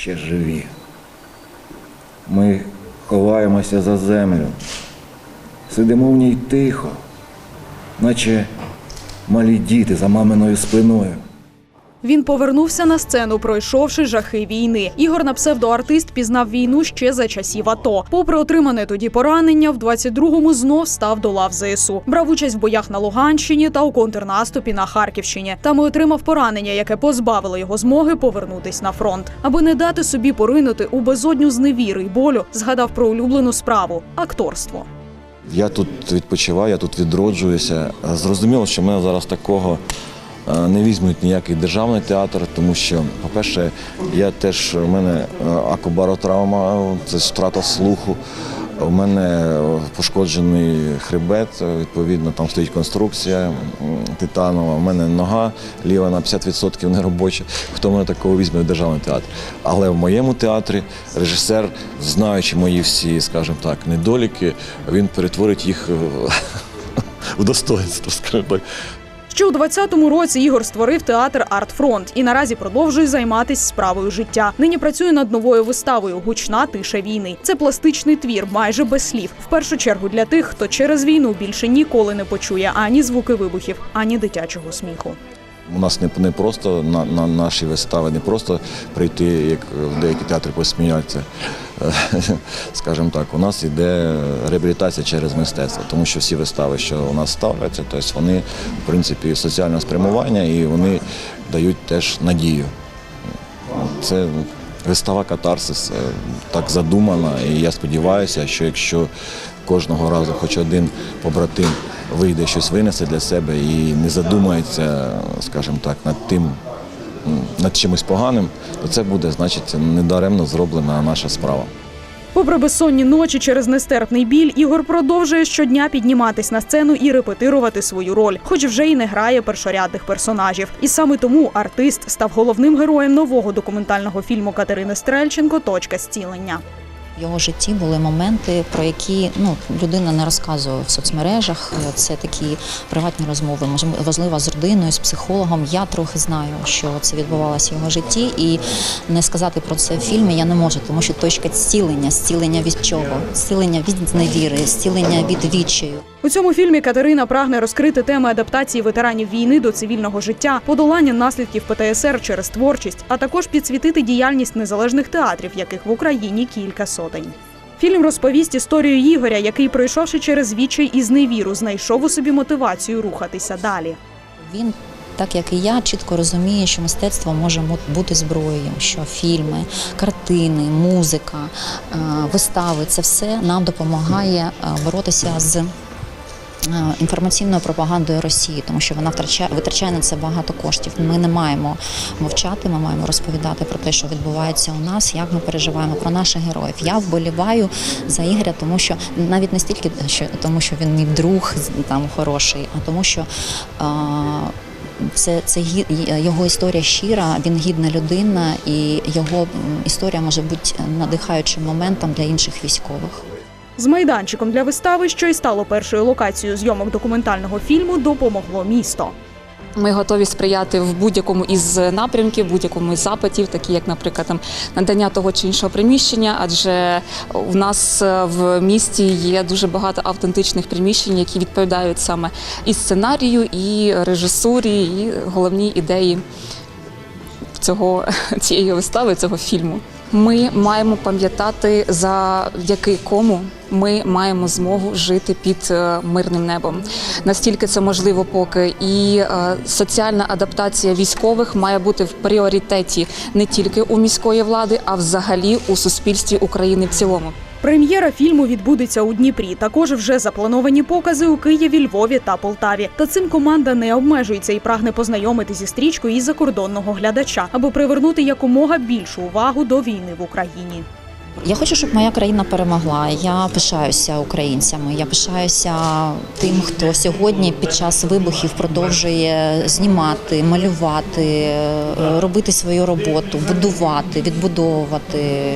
ще живі. Ми ховаємося за землю, сидимо в ній тихо, наче малі діти за маминою спиною. Він повернувся на сцену, пройшовши жахи війни. Ігор на псевдоартист пізнав війну ще за часів АТО. Попри отримане тоді поранення, в 22-му знов став до лав ЗСУ. Брав участь в боях на Луганщині та у контрнаступі на Харківщині. Там і отримав поранення, яке позбавило його змоги повернутись на фронт. Аби не дати собі поринути у безодню зневіри й болю, згадав про улюблену справу акторство. Я тут відпочиваю, я тут відроджуюся. Зрозуміло, що мене зараз такого не візьмуть ніякий державний театр, тому що, по-перше, я теж у мене е, акубаротравма, це втрата слуху. У мене е, пошкоджений хребет, е, відповідно, там стоїть конструкція титанова. У мене нога ліва на 50% неробоча. Хто мене такого візьме в державний театр? Але в моєму театрі режисер, знаючи мої всі, скажімо так, недоліки, він перетворить їх е, в достоинство, скажімо так. Ще у 20-му році Ігор створив театр Артфронт і наразі продовжує займатися справою життя. Нині працює над новою виставою Гучна тиша війни. Це пластичний твір, майже без слів. В першу чергу для тих, хто через війну більше ніколи не почує ані звуки вибухів, ані дитячого сміху. У нас не, не просто на, на наші вистави, не просто прийти, як в деякі театри посміятися. Е, Скажімо так, у нас йде реабілітація через мистецтво, тому що всі вистави, що у нас ставляться, тобто вони, в принципі, соціальне спрямування і вони дають теж надію. Це вистава катарсис е, так задумана, і я сподіваюся, що якщо кожного разу хоч один побратим вийде щось винесе для себе і не задумається, скажімо так, над тим, над чимось поганим, то це буде, значить, недаремно зроблена наша справа. Попри безсонні ночі через нестерпний біль, Ігор продовжує щодня підніматись на сцену і репетирувати свою роль, хоч вже й не грає першорядних персонажів. І саме тому артист став головним героєм нового документального фільму Катерини Стрельченко Точка зцілення. Його житті були моменти, про які ну людина не розказує в соцмережах. Це такі приватні розмови, важливо з родиною, з психологом. Я трохи знаю, що це відбувалося в його житті, і не сказати про це в фільмі я не можу, тому що точка зцілення, зцілення від чого? Зцілення від зневіри, зцілення від відчаю. У цьому фільмі Катерина прагне розкрити теми адаптації ветеранів війни до цивільного життя, подолання наслідків ПТСР через творчість, а також підсвітити діяльність незалежних театрів, яких в Україні кілька сотень. Фільм розповість історію Ігоря, який, пройшовши через відчай і зневіру, знайшов у собі мотивацію рухатися далі. Він, так як і я, чітко розуміє, що мистецтво може бути зброєю, що фільми, картини, музика, е, вистави це все нам допомагає е, боротися з. Е, Інформаційною пропагандою Росії, тому що вона втрачає витрачає на це багато коштів. Ми не маємо мовчати, ми маємо розповідати про те, що відбувається у нас, як ми переживаємо про наших героїв. Я вболіваю за Ігоря, тому що навіть не стільки що тому, що він мій друг там хороший, а тому, що а, це, це його історія щира, він гідна людина, і його історія може бути надихаючим моментом для інших військових. З майданчиком для вистави, що й стало першою локацією зйомок документального фільму, допомогло місто. Ми готові сприяти в будь-якому із напрямків, будь-якому із запитів, такі як, наприклад, там надання того чи іншого приміщення. Адже у нас е, в місті є дуже багато автентичних приміщень, які відповідають саме і сценарію, і режисурі, і головній ідеї цього цієї вистави, цього фільму. Ми маємо пам'ятати, завдяки кому ми маємо змогу жити під е, мирним небом. Настільки це можливо, поки і е, соціальна адаптація військових має бути в пріоритеті не тільки у міської влади, а взагалі у суспільстві України в цілому. Прем'єра фільму відбудеться у Дніпрі. Також вже заплановані покази у Києві, Львові та Полтаві. Та цим команда не обмежується і прагне познайомити зі стрічкою і закордонного глядача, аби привернути якомога більшу увагу до війни в Україні. Я хочу, щоб моя країна перемогла. Я пишаюся українцями. Я пишаюся тим, хто сьогодні під час вибухів продовжує знімати, малювати, е, робити свою роботу, будувати, відбудовувати.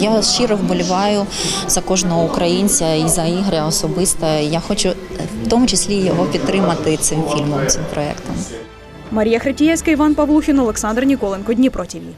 Я щиро вболіваю за кожного українця і за Ігоря особисто. Я хочу в тому числі його підтримати цим фільмом, цим проектом. Марія Хретієвська, Іван Павлухін, Олександр Ніколенко, Дніпро ТІВІ.